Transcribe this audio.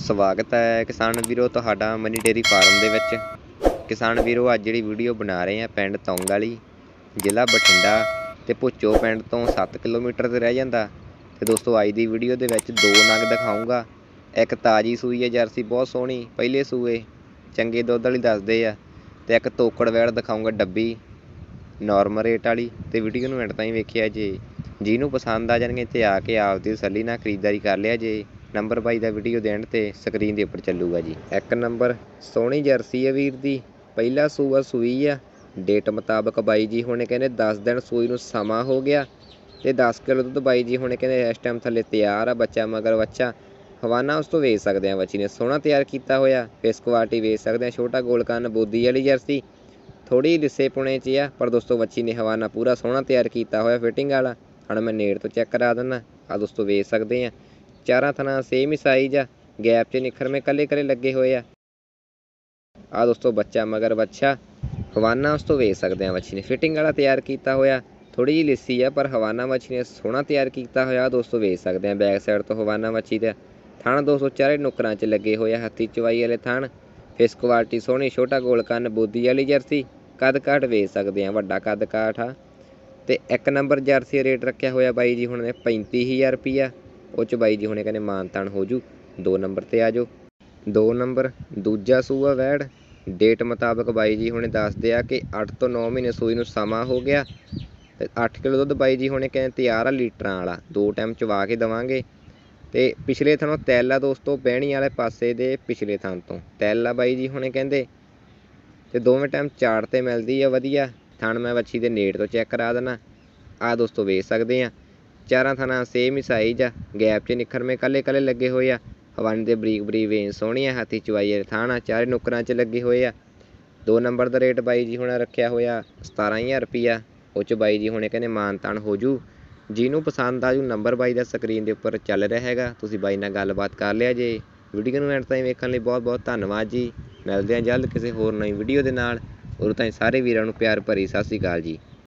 ਸਵਾਗਤ ਹੈ ਕਿਸਾਨ ਵੀਰੋ ਤੁਹਾਡਾ ਮਨੀ ਡੇਰੀ ਫਾਰਮ ਦੇ ਵਿੱਚ। ਕਿਸਾਨ ਵੀਰੋ, ਅੱਜ ਜਿਹੜੀ ਵੀਡੀਓ ਬਣਾ ਰਹੇ ਆ ਪਿੰਡ ਤੌਂਗ ਵਾਲੀ, ਜ਼ਿਲ੍ਹਾ ਬਠਿੰਡਾ ਤੇ ਭੁੱਚੋ ਪਿੰਡ ਤੋਂ 7 ਕਿਲੋਮੀਟਰ ਤੇ ਰਹਿ ਜਾਂਦਾ। ਤੇ ਦੋਸਤੋ, ਅੱਜ ਦੀ ਵੀਡੀਓ ਦੇ ਵਿੱਚ ਦੋ ਨਗ ਦਿਖਾਉਂਗਾ ਇੱਕ ਤਾਜੀ ਸੂਈ ਹੈ, ਜਰਸੀ ਬਹੁਤ ਸੋਹਣੀ, ਪਹਿਲੇ ਸੂਏ, ਚੰਗੇ ਦੁੱਧ ਵਾਲੀ ਦੱਸਦੇ ਆ। ਤੇ ਇੱਕ ਤੋਕੜ ਵੈੜ ਦਿਖਾਉਂਗਾ ਡੱਬੀ ਨਾਰਮਲ ਰੇਟ ਵਾਲੀ। ਤੇ ਵੀਡੀਓ ਨੂੰ ਐਂਡ ਤਾਈਂ ਵੇਖਿਆ ਜੇ, ਜਿਹਨੂੰ ਪਸੰਦ ਆ ਜਾਣਗੇ ਤੇ ਆ ਕੇ ਆਪਦੀ ਤਸੱਲੀ ਨਾਲ ਖਰੀਦਦਾਰੀ ਕਰ ਲਿਆ ਜੇ। ਨੰਬਰ ਬਾਈ ਦਾ ਵੀਡੀਓ ਦੇ ਐਂਡ ਤੇ ਸਕਰੀਨ ਦੇ ਉੱਪਰ ਚੱਲੂਗਾ ਜੀ। ਇੱਕ ਨੰਬਰ ਸੋਹਣੀ ਜਰਸੀ ਹੈ ਵੀਰ ਦੀ। ਪਹਿਲਾ ਸੂਆ ਸੂਈ ਆ। ਡੇਟ ਮੁਤਾਬਕ ਬਾਈ ਜੀ ਹੁਣੇ ਕਹਿੰਦੇ 10 ਦਿਨ ਸੂਈ ਨੂੰ ਸਮਾਂ ਹੋ ਗਿਆ ਤੇ 10 ਕਿਲੋ ਦੁੱਧ ਬਾਈ ਜੀ ਹੁਣੇ ਕਹਿੰਦੇ ਇਸ ਟਾਈਮ ਥੱਲੇ ਤਿਆਰ ਆ ਬੱਚਾ ਮਗਰ ਬੱਚਾ। ਹਵਾਨਾ ਉਸ ਤੋਂ ਵੇਚ ਸਕਦੇ ਆ ਬੱਚੀ ਨੇ। ਸੋਹਣਾ ਤਿਆਰ ਕੀਤਾ ਹੋਇਆ। ਫੇਸ ਕੁਆਲਿਟੀ ਵੇਚ ਸਕਦੇ ਆ। ਛੋਟਾ ਗੋਲ ਕੰਨ ਬੋਦੀ ਵਾਲੀ ਜਰਸੀ। ਥੋੜੀ ਲਿਸੇ ਪੁਣੇ 'ਚ ਆ, ਪਰ ਦੋਸਤੋ ਬੱਚੀ ਨੇ ਹਵਾਨਾ ਪੂਰਾ ਸੋਹਣਾ ਤਿਆਰ ਕੀਤਾ ਹੋਇਆ ਫਿਟਿੰਗ ਵਾਲਾ। ਹੁਣ ਮੈਂ ਨੇੜ ਤੋਂ ਚੈੱਕ ਕਰਾ ਦਿੰਦਾ ਆ ਦੋਸਤੋ ਵੇਚ ਸਕਦੇ ਆ। ਚਾਰਾਂ ਥਣਾ ਸੇਮ ਹੀ ਸਾਈਜ਼ ਆ। ਗੈਪ 'ਚ ਨਿਖਰਵੇਂ ਕੱਲੇ ਕੱਲੇ ਲੱਗੇ ਹੋਏ ਆ। ਆ ਦੋਸਤੋ ਬੱਚਾ ਮਗਰ ਬੱਚਾ ਹਵਾਨਾ ਉਸ ਤੋਂ ਵੇਚ ਸਕਦੇ ਆ ਬੱਚੀ ਨੇ। ਫਿਟਿੰਗ ਵਾਲਾ ਤਿਆਰ ਕੀਤਾ ਹੋਇਆ। ਥੋੜੀ ਜਿਹੀ ਲਿੱਸੀ ਆ, ਪਰ ਹਵਾਨਾ ਮੱਛੀ ਨੇ ਸੋਹਣਾ ਤਿਆਰ ਕੀਤਾ ਹੋਇਆ। ਦੋਸਤੋ ਵੇਚ ਸਕਦੇ ਆ ਬੈਕ ਸਾਈਡ ਤੋਂ ਹਵਾਨਾ ਮੱਛੀ ਦਾ। ਥਣ ਦੋਸਤੋ ਚਾਰੇ ਨੁਕਰਾਂ 'ਚ ਲੱਗੇ ਹੋਏ ਆ। ਹੱਥੀ ਚਵਾਈ ਵਾਲੇ ਥਣ। ਫਿਸ ਕੁਆਲਿਟੀ ਸੋਹਣੀ, ਛੋਟਾ ਗੋਲ ਕੰਨ, ਬੋਦੀ ਵਾਲੀ ਜਰਸੀ। ਕੱਦ ਕਾਠ ਵੇਚ ਸਕਦੇ ਆ, ਵੱਡਾ ਕੱਦ ਕਾਠ ਆ। ਤੇ ਇੱਕ ਨੰਬਰ ਜਰਸੀ ਰੇਟ ਰੱਖਿਆ ਹੋਇਆ ਬਾਈ ਜੀ, ਹੁਣ ਨੇ 35000 ਰੁਪਿਆ ਉਹ ਚ ਬਾਈ ਜੀ ਹੁਣੇ ਕਹਿੰਦੇ ਮਾਨ ਤਾਨ ਹੋ ਜੂ। ਦੋ ਨੰਬਰ ਤੇ ਆ ਜਾਓ। ਦੋ ਨੰਬਰ, ਦੂਜਾ ਸੂਆ ਵੈੜ। ਡੇਟ ਮੁਤਾਬਕ ਬਾਈ ਜੀ ਹੁਣੇ ਦੱਸਦੇ ਆ ਕਿ 8 ਤੋਂ 9 ਮਹੀਨੇ ਸੂਈ ਨੂੰ ਸਮਾਂ ਹੋ ਗਿਆ। ਤੇ 8 ਕਿਲੋ ਦੁੱਧ ਬਾਈ ਜੀ ਹੁਣੇ ਕਹਿੰਦੇ ਤਿਆਰ ਆ ਲੀਟਰਾਂ ਵਾਲਾ। ਦੋ ਟਾਈਮ ਚਵਾ ਕੇ ਦਵਾਂਗੇ। ਤੇ ਪਿਛਲੇ ਥਣੋਂ ਤੈਲਾ ਦੋਸਤੋ, ਬਹਿਣੀ ਵਾਲੇ ਪਾਸੇ ਦੇ ਪਿਛਲੇ ਥਾਂ ਤੋਂ। ਤੈਲਾ ਬਾਈ ਜੀ ਹੁਣੇ ਕਹਿੰਦੇ। ਤੇ ਦੋਵੇਂ ਟਾਈਮ ਚਾੜ ਤੇ ਮਿਲਦੀ ਆ, ਵਧੀਆ। ਥਣ ਮੈਂ ਵੱਛੀ ਦੇ ਨੇੜ ਤੋਂ ਚੈੱਕ ਕਰਾ ਦੇਣਾ ਆ ਦੋਸਤੋ ਵੇਚ ਸਕਦੇ ਆ। ਚਾਰਾਂ ਥਣਾ ਸੇਮ ਹੀ ਸਾਈਜ਼ ਆ। ਗੈਪ 'ਚ ਨਿਖਰਵੇਂ ਕੱਲੇ ਕੱਲੇ ਲੱਗੇ ਹੋਏ ਆ। ਹਵਾਨ ਦੇ ਬਰੀਕ ਬਰੀਕ ਵੇਨ ਸੋਹਣੀ ਆ, ਹਾਥੀ ਚਵਾਈ ਵਾਲੇ ਥਾਣਾ ਚਾਰੇ ਨੁਕਰਾਂ 'ਚ ਲੱਗੇ ਹੋਏ ਆ। ਦੋ ਨੰਬਰ ਦਾ ਰੇਟ ਬਾਈ ਜੀ ਹੁਣ ਰੱਖਿਆ ਹੋਇਆ 17000 ਰੁਪਿਆ ਉਹ 'ਚ ਬਾਈ ਜੀ ਹੁਣੇ ਕਹਿੰਦੇ ਮਾਨ ਤਾਨ ਹੋ ਜੂ। ਜਿਹਨੂੰ ਪਸੰਦ ਆ ਜੂ ਨੰਬਰ ਬਾਈ ਦਾ ਸਕਰੀਨ ਦੇ ਉੱਪਰ ਚੱਲ ਰਿਹਾ ਹੈਗਾ। ਤੁਸੀਂ ਬਾਈ ਨਾਲ ਗੱਲਬਾਤ ਕਰ ਲਿਆ ਜੇ। ਵੀਡੀਓ ਨੂੰ ਐਂਡ ਤਾਈਂ ਵੇਖਣ ਲਈ ਬਹੁਤ ਬਹੁਤ ਧੰਨਵਾਦ ਜੀ। ਮਿਲਦੇ ਹਾਂ ਜਲਦ ਕਿਸੇ ਹੋਰ ਨਵੀਂ ਵੀਡੀਓ ਦੇ ਨਾਲ। ਉਦੋਂ ਤਾਈਂ ਸਾਰੇ ਵੀਰਾਂ ਨੂੰ ਪਿਆਰ ਭਰੀ ਸਤਿ ਸ਼੍ਰੀ ਅਕਾਲ ਜੀ।